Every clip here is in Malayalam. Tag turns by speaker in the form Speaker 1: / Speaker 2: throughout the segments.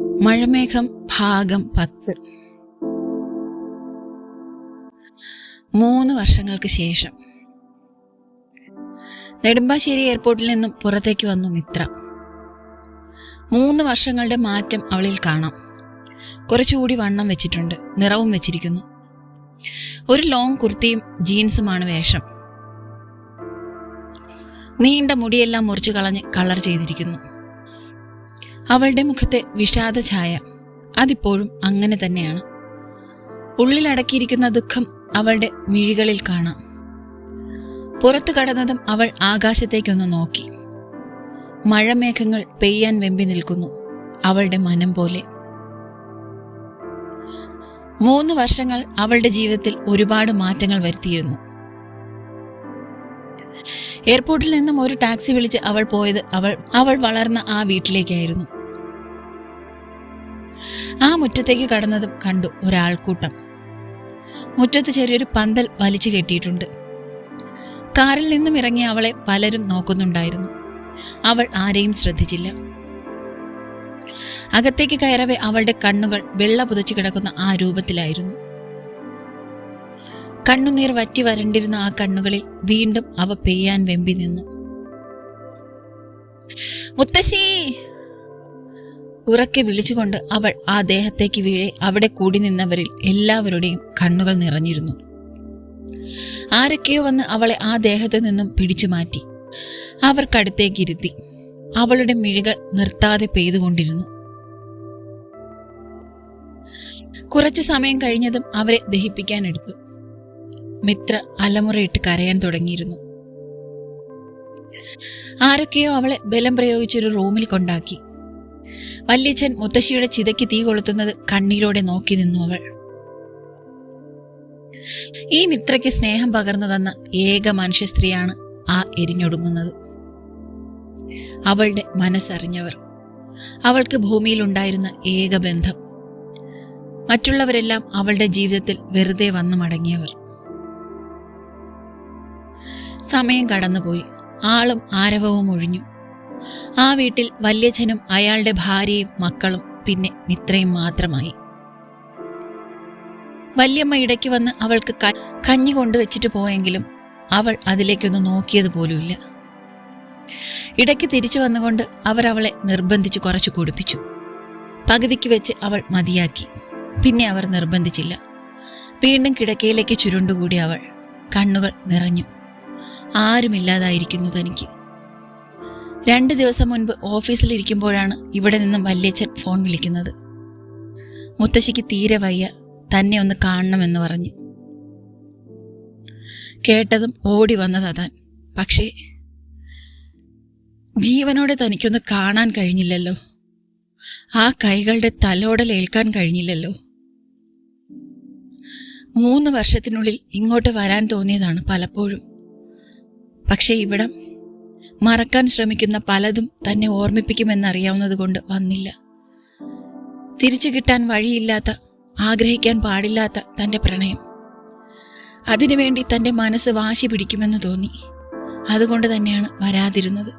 Speaker 1: മഴമേഘം ഭാഗം പത്ത്. മൂന്ന് വർഷങ്ങൾക്ക് ശേഷം. നെടുമ്പാശ്ശേരി എയർപോർട്ടിൽ നിന്നും പുറത്തേക്ക് വന്നു മിത്ര. മൂന്ന് വർഷങ്ങളുടെ മാറ്റം അവളിൽ കാണാം. കുറച്ചുകൂടി വണ്ണം വെച്ചിട്ടുണ്ട് നിറവും വെച്ചിരിക്കുന്നു. ഒരു ലോങ് കുർത്തിയും ജീൻസുമാണ് വേഷം. നീണ്ട മുടിയെല്ലാം മുറിച്ചു കളഞ്ഞ് കളർ ചെയ്തിരിക്കുന്നു. അവളുടെ മുഖത്തെ വിഷാദ ഛായ അതിപ്പോഴും അങ്ങനെ തന്നെയാണ്. ഉള്ളിലടക്കിയിരിക്കുന്ന ദുഃഖം അവളുടെ മിഴികളിൽ കാണാം. പുറത്തു കടന്നതും അവൾ ആകാശത്തേക്കൊന്ന് നോക്കി. മഴമേഘങ്ങൾ പെയ്യാൻ വെമ്പി നിൽക്കുന്നു അവളുടെ മനം പോലെ. മൂന്ന് വർഷങ്ങൾ അവളുടെ ജീവിതത്തിൽ ഒരുപാട് മാറ്റങ്ങൾ വരുത്തിയിരുന്നു. എയർപോർട്ടിൽ നിന്നും ഒരു ടാക്സി വിളിച്ച് അവൾ പോയത് അവൾ അവൾ വളർന്ന ആ വീട്ടിലേക്കായിരുന്നു. ആ മുറ്റത്തേക്ക് കടന്നതും കണ്ടു ഒരാൾക്കൂട്ടം. മുറ്റത്ത് ചെറിയൊരു പന്തൽ വലിച്ചു കെട്ടിയിട്ടുണ്ട്. കാറിൽ നിന്നും ഇറങ്ങി അവളെ പലരും നോക്കുന്നുണ്ടായിരുന്നു. അവൾ ആരെയും ശ്രദ്ധിച്ചില്ല. അകത്തേക്ക് കയറവേ അവളുടെ കണ്ണുകൾ വെള്ള പുതച്ചു കിടക്കുന്ന ആ രൂപത്തിലായിരുന്നു. കണ്ണുനീർ വറ്റി വരണ്ടിരുന്ന ആ കണ്ണുകളിൽ വീണ്ടും അവ പെയ്യാൻ വെമ്പി നിന്നു. മുത്തശ്ശി! ഉറക്കെ വിളിച്ചുകൊണ്ട് അവൾ ആ ദേഹത്തേക്ക് വീഴെ അവിടെ കൂടി നിന്നവരിൽ എല്ലാവരുടെയും കണ്ണുകൾ നിറഞ്ഞിരുന്നു. ആരൊക്കെയോ വന്ന് അവളെ ആ ദേഹത്ത് നിന്നും പിടിച്ചു മാറ്റി. അവർക്കടുത്തേക്ക് ഇരുത്തി. അവളുടെ മിഴികൾ നിർത്താതെ പെയ്തുകൊണ്ടിരുന്നു. കുറച്ചു സമയം കഴിഞ്ഞതും അവരെ ദഹിപ്പിക്കാൻ എടുത്തു മിത്ര അലമുറയിട്ട് കരയാൻ തുടങ്ങിയിരുന്നു. ആരൊക്കെയോ അവളെ ബലം പ്രയോഗിച്ചൊരു റൂമിൽ കൊണ്ടാക്കി. വല്യച്ഛൻ മുത്തശ്ശിയുടെ ചിതയ്ക്ക് തീ കൊളുത്തുന്നത് കണ്ണീരോടെ നോക്കി നിന്നു അവൾ. ഈ മിത്രയ്ക്ക് സ്നേഹം പകർന്നു തന്ന ഏക മനുഷ്യ സ്ത്രീയാണ് ആ എരിഞ്ഞൊടുങ്ങുന്നത്. അവളുടെ മനസ്സറിഞ്ഞവർ. അവൾക്ക് ഭൂമിയിൽ ഉണ്ടായിരുന്ന ഏക ബന്ധം. മറ്റുള്ളവരെല്ലാം അവളുടെ ജീവിതത്തിൽ വെറുതെ വന്നു മടങ്ങിയവർ. സമയം കടന്നുപോയി. ആളും ആരവവും ഒഴിഞ്ഞു. ആ വീട്ടിൽ വല്യച്ഛനും അയാളുടെ ഭാര്യയും മക്കളും പിന്നെ മിത്രയും മാത്രമായി. വല്യമ്മ ഇടയ്ക്ക് വന്ന് അവൾക്ക് കഞ്ഞി കൊണ്ടുവച്ചിട്ട് പോയെങ്കിലും അവൾ അതിലേക്കൊന്ന് നോക്കിയത് പോലുമില്ല. ഇടയ്ക്ക് തിരിച്ചു വന്നുകൊണ്ട് അവർ അവളെ നിർബന്ധിച്ച് കുറച്ച് കുടിപ്പിച്ചു. പകുതിക്ക് വെച്ച് അവൾ മതിയാക്കി. പിന്നെ അവർ നിർബന്ധിച്ചില്ല. വീണ്ടും കിടക്കയിലേക്ക് ചുരുണ്ടുകൂടി അവൾ കണ്ണുകൾ നിറഞ്ഞു. ആരുമില്ലാതായിരിക്കുന്നു തനിക്ക്. രണ്ട് ദിവസം മുൻപ് ഓഫീസിലിരിക്കുമ്പോഴാണ് ഇവിടെ നിന്നും വല്യച്ഛൻ ഫോൺ വിളിക്കുന്നത്. മുത്തശ്ശിക്ക് തീരെ വയ്യ തന്നെ ഒന്ന് കാണണമെന്ന് പറഞ്ഞ്. കേട്ടതും ഓടി വന്നത് താൻ പക്ഷേ ജീവനോടെ തനിക്കൊന്ന് കാണാൻ കഴിഞ്ഞില്ലല്ലോ. ആ കൈകളുടെ തലോടൽ ഏൽക്കാൻ കഴിഞ്ഞില്ലല്ലോ. മൂന്ന് വർഷത്തിനുള്ളിൽ ഇങ്ങോട്ട് വരാൻ തോന്നിയതാണ് പലപ്പോഴും. പക്ഷേ ഇവിടം മറക്കാൻ ശ്രമിക്കുന്ന പലതും തന്നെ ഓർമ്മിപ്പിക്കുമെന്നറിയാവുന്നത് കൊണ്ട് വന്നില്ല. തിരിച്ചു കിട്ടാൻ വഴിയില്ലാത്ത ആഗ്രഹിക്കാൻ പാടില്ലാത്ത തന്റെ പ്രണയം. അതിനുവേണ്ടി തന്റെ മനസ്സ് വാശി പിടിക്കുമെന്ന് തോന്നി. അതുകൊണ്ട് തന്നെയാണ് വരാതിരുന്നത്.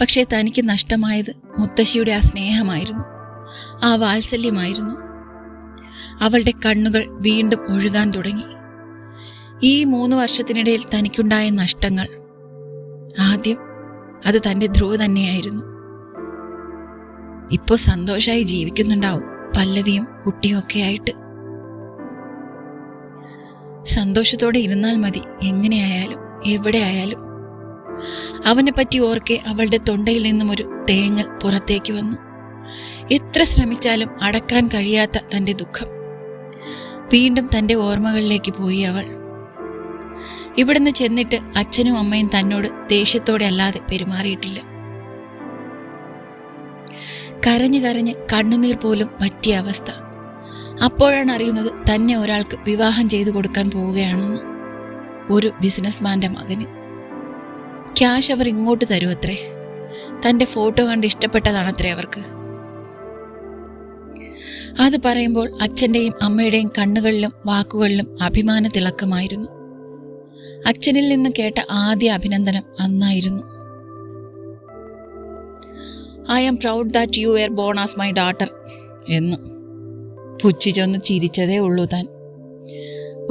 Speaker 1: പക്ഷേ തനിക്ക് നഷ്ടമായത് മുത്തശ്ശിയുടെ ആ സ്നേഹമായിരുന്നു. ആ വാത്സല്യമായിരുന്നു. അവളുടെ കണ്ണുകൾ വീണ്ടും ഒഴുകാൻ തുടങ്ങി. ഈ മൂന്ന് വർഷത്തിനിടയിൽ തനിക്കുണ്ടായ നഷ്ടങ്ങൾ. ആദ്യം അത് തന്റെ ധ്രുവ തന്നെയായിരുന്നു. ഇപ്പോ സന്തോഷമായി ജീവിക്കുന്നുണ്ടാവും പല്ലവിയും കുട്ടിയും ഒക്കെ ആയിട്ട്. സന്തോഷത്തോടെ ഇരുന്നാൽ മതി എങ്ങനെയായാലും എവിടെ ആയാലും. അവനെ പറ്റി ഓർക്കെ അവളുടെ തൊണ്ടയിൽ നിന്നും ഒരു തേങ്ങൽ പുറത്തേക്ക് വന്നു. എത്ര ശ്രമിച്ചാലും അടക്കാൻ കഴിയാത്ത തന്റെ ദുഃഖം. വീണ്ടും തന്റെ ഓർമ്മകളിലേക്ക് പോയി അവൾ. ഇവിടുന്ന് ചെന്നിട്ട് അച്ഛനും അമ്മയും തന്നോട് ദേഷ്യത്തോടെ അല്ലാതെ പെരുമാറിയിട്ടില്ല. കരഞ്ഞു കരഞ്ഞ് കണ്ണുനീർ പോലും പറ്റിയ അവസ്ഥ. അപ്പോഴാണ് അറിയുന്നത് തന്നെ ഒരാൾക്ക് വിവാഹം ചെയ്തു കൊടുക്കാൻ പോവുകയാണെന്ന്. ഒരു ബിസിനസ്മാന്റെ മകന്. ക്യാഷ് അവർ ഇങ്ങോട്ട് തരുമത്രേ തന്റെ ഫോട്ടോ കണ്ട് ഇഷ്ടപ്പെട്ടതാണത്രേ അവർക്ക്. അത് പറയുമ്പോൾ അച്ഛന്റെയും അമ്മയുടെയും കണ്ണുകളിലും വാക്കുകളിലും അഭിമാന തിളക്കമായിരുന്നു അച്ഛനിൽ നിന്ന് കേട്ട ആദ്യ അഭിനന്ദനം അന്നായിരുന്നു. I am proud that you were born as my daughter എന്ന്. പുച്ഛിച്ചൊന്ന് ചിരിച്ചതേ ഉള്ളൂ താൻ.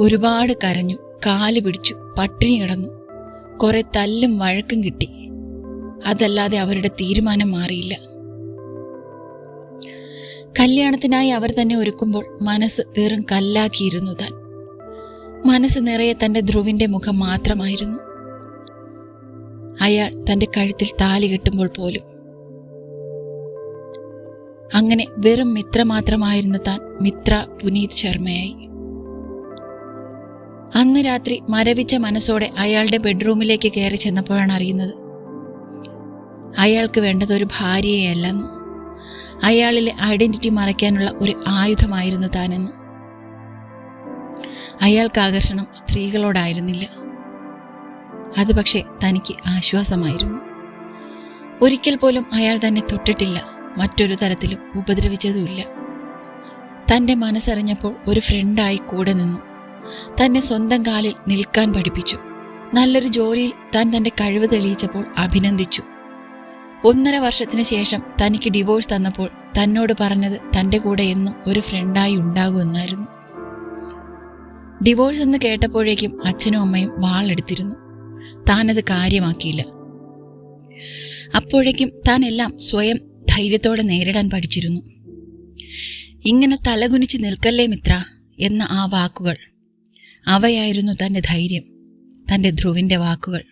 Speaker 1: ഒരുപാട് കരഞ്ഞു കാൽ പിടിച്ചു പട്ടിണി കിടന്നു. കുറെ തല്ലും വഴക്കും കിട്ടി. അതല്ലാതെ അവരുടെ തീരുമാനം മാറിയില്ല. കല്യാണത്തിനായി അവർ തന്നെ ഒരുക്കുമ്പോൾ മനസ്സ് വെറും കല്ലാക്കിയിരുന്നു താൻ. മനസ്സ് നിറയെ തന്റെ ധ്രുവിന്റെ മുഖം മാത്രമായിരുന്നു. അയാൾ തന്റെ കഴുത്തിൽ താലി കെട്ടുമ്പോൾ പോലും. അങ്ങനെ വെറും മിത്ര മാത്രമായിരുന്ന താൻ മിത്ര പുനീത് ശർമ്മയായി. അന്ന് രാത്രി മരവിച്ച മനസ്സോടെ അയാളുടെ ബെഡ്റൂമിലേക്ക് കയറി ചെന്നപ്പോഴാണ് അറിയുന്നത്. അയാൾക്ക് വേണ്ടത് ഒരു ഭാര്യയെയല്ലെന്ന്. അയാളിലെ ഐഡന്റിറ്റി മറയ്ക്കാനുള്ള ഒരു ആയുധമായിരുന്നു താനെന്ന്. അയാൾക്ക് ആകർഷണം സ്ത്രീകളോടായിരുന്നില്ല. അത് പക്ഷേ തനിക്ക് ആശ്വാസമായിരുന്നു. ഒരിക്കൽ പോലും അയാൾ തന്നെ തൊട്ടിട്ടില്ല. മറ്റൊരു തരത്തിലും ഉപദ്രവിച്ചതുമില്ല. തന്റെ മനസ്സറിഞ്ഞപ്പോൾ ഒരു ഫ്രണ്ടായി കൂടെ നിന്നു. തന്നെ സ്വന്തം കാലിൽ നിൽക്കാൻ പഠിപ്പിച്ചു. നല്ലൊരു ജോലിയിൽ താൻ തന്റെ കഴിവ് തെളിയിച്ചപ്പോൾ അഭിനന്ദിച്ചു. ഒന്നര വർഷത്തിന് ശേഷം തനിക്ക് ഡിവോഴ്സ് തന്നപ്പോൾ തന്നോട് പറഞ്ഞത് തന്റെ കൂടെ എന്നും ഒരു ഫ്രണ്ടായി ഉണ്ടാകുമെന്നായിരുന്നു ഡിവോഴ്സ് എന്ന് കേട്ടപ്പോഴേക്കും അച്ഛനും അമ്മയും വാളെടുത്തിരുന്നു. താനത് കാര്യമാക്കിയില്ല. അപ്പോഴേക്കും താൻ എല്ലാം സ്വയം ധൈര്യത്തോടെ നേരിടാൻ പഠിച്ചിരുന്നു. ഇങ്ങനെ തലകുനിച്ച് നിൽക്കല്ലേ മിത്ര എന്ന ആ വാക്കുകൾ. അവയായിരുന്നു തന്റെ ധൈര്യം തന്റെ ധ്രുവിന്റെ വാക്കുകൾ.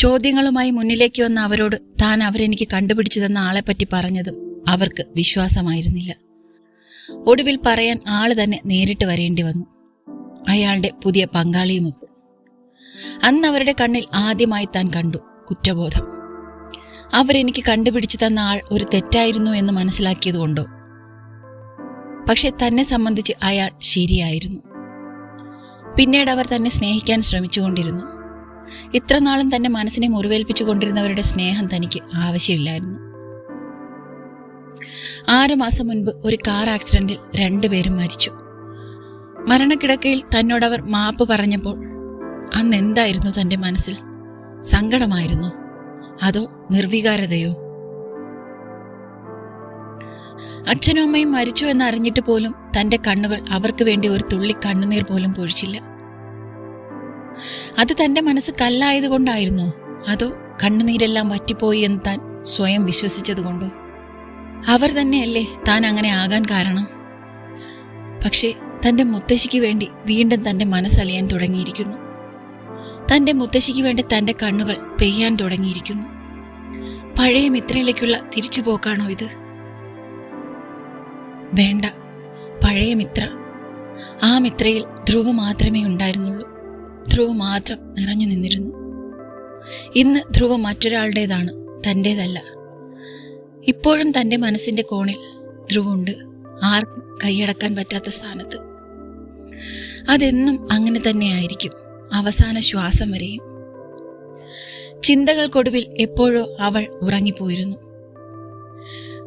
Speaker 1: ചോദ്യങ്ങളുമായി മുന്നിലേക്ക് വന്ന അവരോട് താൻ അവരെനിക്ക് കണ്ടുപിടിച്ചു തന്ന ആളെപ്പറ്റി പറഞ്ഞതും അവർക്ക് വിശ്വാസമായിരുന്നില്ല. ഒടുവിൽ പറയാൻ ആൾ തന്നെ നേരിട്ട് വരേണ്ടി വന്നു. അയാളുടെ പുതിയ പങ്കാളിയുമൊത്ത്. അന്ന് അവരുടെ കണ്ണിൽ ആദ്യമായി താൻ കണ്ടു കുറ്റബോധം. അവരെനിക്ക് കണ്ടുപിടിച്ചു തന്ന ആൾ ഒരു തെറ്റായിരുന്നു എന്ന് മനസ്സിലാക്കിയതുകൊണ്ടോ പക്ഷെ തന്നെ സംബന്ധിച്ച് അയാൾ ശരിയായിരുന്നു. പിന്നീട് അവർ തന്നെ സ്നേഹിക്കാൻ ശ്രമിച്ചുകൊണ്ടിരുന്നു. ഇത്രനാളും തന്റെ മനസ്സിനെ മുറിവേൽപ്പിച്ചു കൊണ്ടിരുന്നവരുടെ സ്നേഹം തനിക്ക് ആവശ്യമില്ലായിരുന്നു. ആറു മാസം മുൻപ് ഒരു കാർ ആക്സിഡന്റിൽ രണ്ടുപേരും മരിച്ചു. മരണക്കിടക്കയിൽ തന്നോടവർ മാപ്പ് പറഞ്ഞപ്പോൾ അന്ന് എന്തായിരുന്നു തന്റെ മനസ്സിൽ? സങ്കടമായിരുന്നു. അതോ നിർവികാരതയോ? അച്ഛനും അമ്മയും മരിച്ചു എന്നറിഞ്ഞിട്ട് പോലും തന്റെ കണ്ണുകൾ അവർക്ക് വേണ്ടി ഒരു തുള്ളി കണ്ണുനീർ പോലും പൊഴിച്ചില്ല. അത് തന്റെ മനസ്സ് കല്ലായതുകൊണ്ടായിരുന്നോ? അതോ കണ്ണുനീരെല്ലാം വറ്റിപ്പോയി എന്ന് താൻ സ്വയം വിശ്വസിച്ചതുകൊണ്ടോ? അവർ തന്നെയല്ലേ താൻ അങ്ങനെ ആകാൻ കാരണം? പക്ഷേ തന്റെ മുത്തശ്ശിക്ക് വേണ്ടി വീണ്ടും തന്റെ മനസ്സലിയാൻ തുടങ്ങിയിരിക്കുന്നു. തന്റെ മുത്തശ്ശിക്ക് വേണ്ടി തന്റെ കണ്ണുകൾ പെയ്യാൻ തുടങ്ങിയിരിക്കുന്നു. പഴയ മിത്രയിലേക്കുള്ള തിരിച്ചുപോക്കാണോ ഇത്? വേണ്ട പഴയ മിത്ര. ആ മിത്രയിൽ ധ്രുവ് മാത്രമേ ഉണ്ടായിരുന്നുള്ളൂ. ധ്രുവ് മാത്രം നിറഞ്ഞു നിന്നിരുന്നു. ഇന്ന് ധ്രുവ് മറ്റൊരാളുടേതാണ് തന്റേതല്ല. ഇപ്പോഴും തന്റെ മനസ്സിന്റെ കോണിൽ ധ്രുവുണ്ട്. ആർക്കും കൈയടക്കാൻ പറ്റാത്ത സ്ഥാനത്ത്. അതെന്നും അങ്ങനെ തന്നെയായിരിക്കും അവസാന ശ്വാസം വരെയും. ചിന്തകൾക്കൊടുവിൽ എപ്പോഴോ അവൾ ഉറങ്ങിപ്പോയിരുന്നു.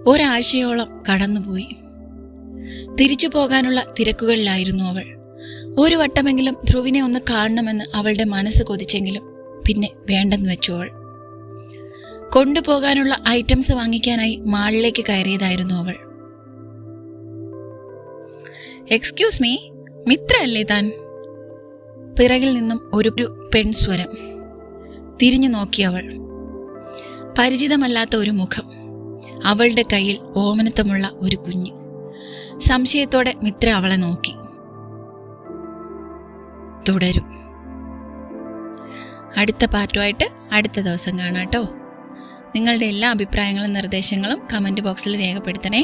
Speaker 1: ഒരാഴ്ചയോളം കടന്നുപോയി. തിരിച്ചു പോകാനുള്ള തിരക്കുകളിലായിരുന്നു അവൾ. ഒരു വട്ടമെങ്കിലും ധ്രുവിനെ ഒന്ന് കാണണമെന്ന് അവളുടെ മനസ്സ് കൊതിച്ചെങ്കിലും പിന്നെ വേണ്ടെന്ന് വെച്ചു അവൾ. കൊണ്ടുപോകാനുള്ള ഐറ്റംസ് വാങ്ങിക്കാനായി മാളിലേക്ക് കയറിയതായിരുന്നു അവൾ. എക്സ്ക്യൂസ് മീ മിത്ര അല്ലേ താൻ? പിറകിൽ നിന്നും ഒരു പെൺസ്വരം തിരിഞ്ഞു നോക്കി അവൾ. പരിചിതമല്ലാത്ത ഒരു മുഖം. അവളുടെ കയ്യിൽ ഓമനത്വമുള്ള ഒരു കുഞ്ഞ്. സംശയത്തോടെ മിത്ര അവളെ നോക്കി. തുടരും. അടുത്ത പാർട്ടുമായിട്ട് അടുത്ത ദിവസം കാണാം കേട്ടോ. നിങ്ങളുടെ എല്ലാ അഭിപ്രായങ്ങളും നിർദ്ദേശങ്ങളും കമന്റ് ബോക്സിൽ രേഖപ്പെടുത്തണേ.